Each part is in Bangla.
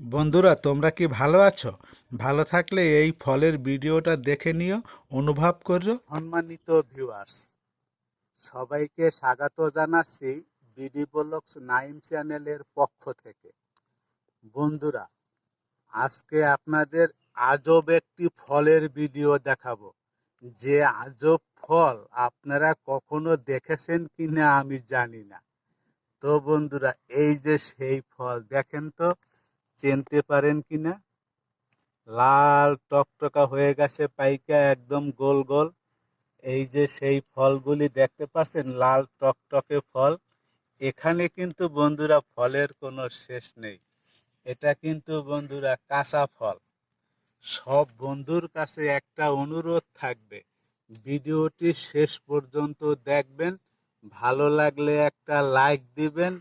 বন্ধুরা, তোমরা কি ভালো আছো? ভালো থাকলে এই ফলের ভিডিওটা দেখে নিও, অনুভব করো। সম্মানিত ভিউয়ার্স সবাইকে স্বাগত জানাচ্ছি বিডি ব্লগস নাইম চ্যানেলের পক্ষ থেকে। বন্ধুরা, আজকে আপনাদের আজব একটি ফলের ভিডিও দেখাবো। যে আজব ফল আপনারা কখনো দেখেছেন কি না আমি জানি না। তো বন্ধুরা, এই যে সেই ফল, দেখেন তো চিনতে পারেন কি না? লাল টকটকা হয়ে গেছে পাইকা, একদম গোল গোল। এই যে সেই ফলগুলি দেখতে পাচ্ছেন, লাল টকটকে ফল। এখানে কিন্তু বন্ধুরা ফলের কোনো শেষ নেই। এটা কিন্তু বন্ধুরা কাঁচা ফল। সব বন্ধুর কাছে একটা অনুরোধ থাকবে। ভিডিওটি শেষ পর্যন্ত দেখবেন। ভালো লাগলে একটা লাইক দিবেন।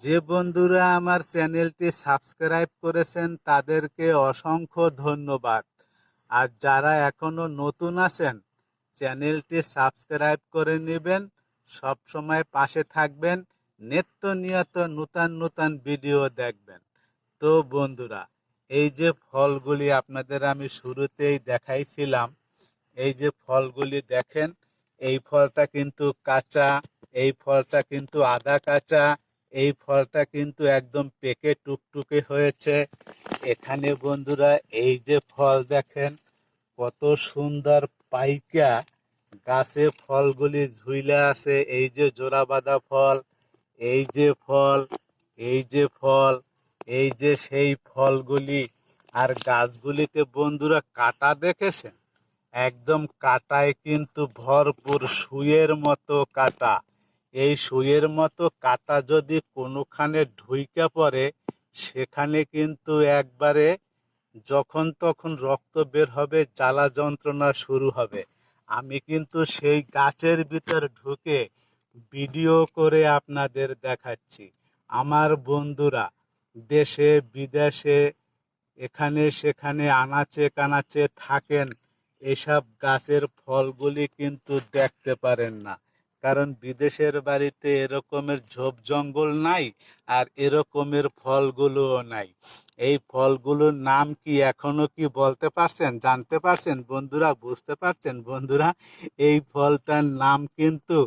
যে বন্ধুরা আমার চ্যানেলটি সাবস্ক্রাইব করেছেন, তাদেরকে অসংখ্য ধন্যবাদ। আর যারা এখনও নতুন আছেন, চ্যানেলটি সাবস্ক্রাইব করে নেবেন। সব সময় পাশে থাকবেন, নিত্য নিয়ত নূতন নূতন ভিডিও দেখবেন। তো বন্ধুরা, এই যে ফলগুলি আপনাদের আমি শুরুতেই দেখাইছিলাম, এই যে ফলগুলি দেখেন, এই ফলটা কিন্তু কাঁচা, এই ফলটা কিন্তু আধা কাঁচা এই ফলটা কিন্তু একদম পেকে টুকটুকে হয়েছে। এখানে বন্ধুরা, এই যে ফল দেখেন, কত সুন্দর পাইকা গাছে ফলগুলি ঝুইলে আছে। এই যে জোড়া বাঁধা ফল, এই যে ফল, এই যে ফল, এই যে সেই ফলগুলি। আর গাছগুলিতে বন্ধুরা কাটা দেখেছেন? একদম কাটায় কিন্তু ভরপুর শুয়ের মতো কাটা। এই সুইয়ের মতো কাটা যদি কোনোখানে ঢুইকা পড়ে, সেখানে কিন্তু একবারে যখন তখন রক্ত বের হবে, জ্বালা যন্ত্রণা শুরু হবে। আমি কিন্তু সেই গাছের ভিতর ঢুকে ভিডিও করে আপনাদের দেখাচ্ছি। আমার বন্ধুরা, দেশে, বিদেশে, এখানে সেখানে, আনাচে কানাচে থাকেন, এসব গাছের ফলগুলি কিন্তু দেখতে পারেন না। কারণ বিদেশের বাড়িতে এরকমের ঝোপ জঙ্গল নাই আর এরকমের ফলগুলোও নাই। এই ফলগুলোর নাম কি এখনও কি বলতে পারছেন, জানতে পারছেন? বন্ধুরা, বুঝতে পারছেন? বন্ধুরা, এই ফলটার নাম কিন্তু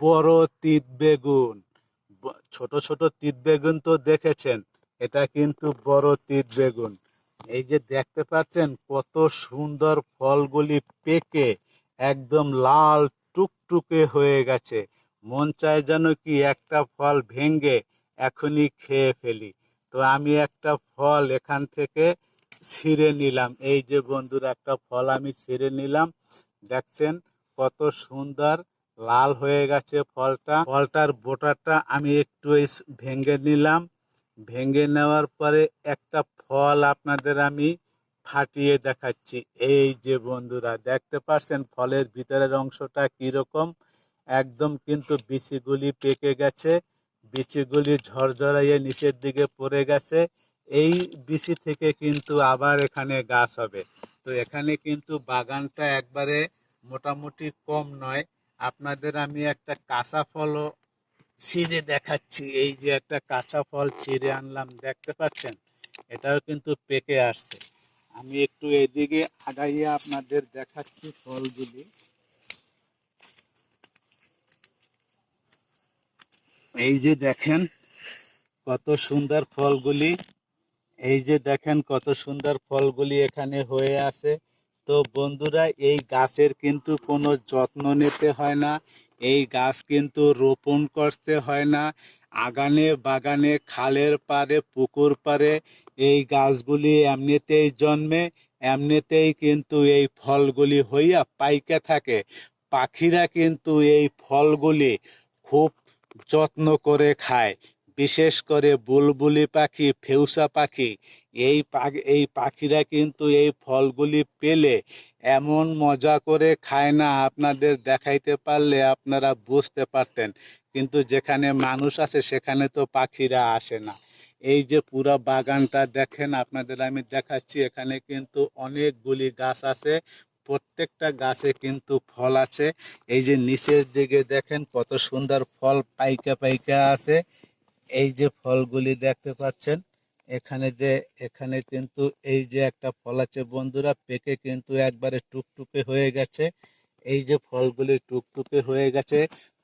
বড় তিত বেগুন। ছোট ছোট তিত বেগুন তো দেখেছেন, এটা কিন্তু বড় তিত বেগুন। এই যে দেখতে পাচ্ছেন, কত সুন্দর ফলগুলি পেকে, একদম লাল টুকটুকে হয়ে গেছে। মন চায় যেন কি একটা ফল ভেঙ্গে এখনই খেয়ে ফেলি। তো আমি একটা ফল এখান থেকে ছিঁড়ে নিলাম। এই যে বন্ধুর, একটা ফল আমি ছিঁড়ে নিলাম। দেখছেন কত সুন্দর লাল হয়ে গেছে ফলটা। ফলটার বোটাটা আমি একটু ভেঙে নিলাম। ভেঙে নেওয়ার পরে একটা ফল আপনাদের আমি ফাটিয়ে দেখাচ্ছি। এই যে বন্ধুরা, দেখতে পাচ্ছেন ফলের ভিতরের অংশটা কীরকম? একদম কিন্তু বিচিগুলি পেকে গেছে, বিচিগুলি ঝরঝরাইয়ে নিচের দিকে পড়ে গেছে। এই বিচি থেকে কিন্তু আবার এখানে গাছ হবে। তো এখানে কিন্তু বাগানটা একবারে মোটামুটি কম নয়। আপনাদের আমি একটা কাঁচা ফলও ছিঁড়ে দেখাচ্ছি। এই যে একটা কাঁচা ফল ছিঁড়ে আনলাম, দেখতে পাচ্ছেন? এটাও কিন্তু পেকে আসছে। আমি একটু এদিকে আগাইয়ে আপনাদের দেখাচ্ছি ফলগুলি। এই যে দেখেন কত সুন্দর ফলগুলি, এই যে দেখেন কত সুন্দর ফলগুলি এখানে হয়ে আছে। তো বন্ধুরা, এই গাছের কিন্তু কোনো যত্ন নিতে হয় না, এই গাছ কিন্তু রোপণ করতে হয় না আগানে, বাগানে, খালের পারে পুকুর পারে এই গাছগুলি এমনিতেই জন্মে, এমনিতেই কিন্তু এই ফলগুলি হইয়া পাইকে থাকে। পাখিরা কিন্তু এই ফলগুলি খুব যত্ন করে খায়। বিশেষ করে বুলবুলি পাখি, ফেউসা পাখি, এই এই পাখিরা কিন্তু এই ফলগুলি পেলে এমন মজা করে খায় না, আপনাদের দেখাইতে পারলে আপনারা বুঝতে পারতেন। কিন্তু যেখানে মানুষ আছে, সেখানে তো পাখিরা আসে না। এই যে পুরো বাগানটা দেখেন, আপনাদের আমি দেখাচ্ছি, এখানে কিন্তু অনেকগুলি গাছ আছে। প্রত্যেকটা গাছে কিন্তু ফল আছে। এই যে নিচের দিকে দেখেন, কত সুন্দর ফল পাইকা পাইকা আছে। এই যে ফলগুলি দেখতে পাচ্ছেন এখানে যে, এখানে কিন্তু এই যে একটা ফল আছে বন্ধুরা, পেকে কিন্তু একবারে টুকটুকে হয়ে গেছে। এই যে ফলগুলি টুকটুকে হয়ে গেছে,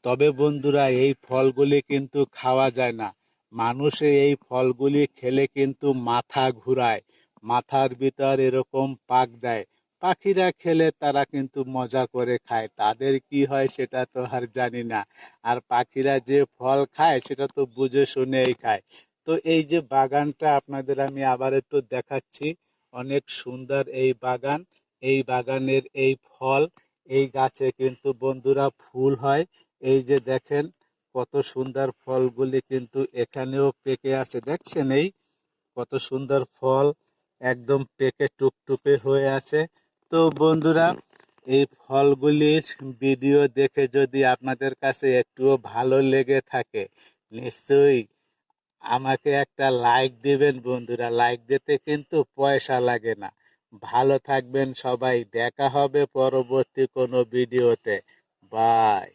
তবে বন্ধুরা এই ফলগুলি কিন্তু খাওয়া যায় না। মানুষে এই ফলগুলি খেলে কিন্তু মাথা ঘুরায়, মাথার ভিতর এরকম পাক দেয়। পাখিরা খেলে তারা কিন্তু মজা করে খায়, তাদের কি হয় সেটা তো আর জানি না। আর পাখিরা যে ফল খায় সেটা তো বুঝে শুনেই খায়। তো এই যে বাগানটা আপনাদের আমি আবার একটু দেখাচ্ছি। অনেক সুন্দর এই বাগান। এই বাগানের এই ফল, এই গাছে কিন্তু বন্ধুরা ফুল হয়। এই যে দেখেন কত সুন্দর ফলগুলি কিন্তু এখানেও পেকে আছে। দেখছেন এই? কত সুন্দর ফল একদম পেকে টুকটুকে হয়ে আছে। তো বন্ধুরা, এই ফলগুলির ভিডিও দেখে যদি আপনাদের কাছে একটুও ভালো লেগে থাকে, নিশ্চয়ই আমাকে একটা লাইক দেবেন বন্ধুরা। লাইক দিতে কিন্তু পয়সা লাগে না। ভালো থাকবেন সবাই। দেখা হবে পরবর্তী কোনো ভিডিওতে বাই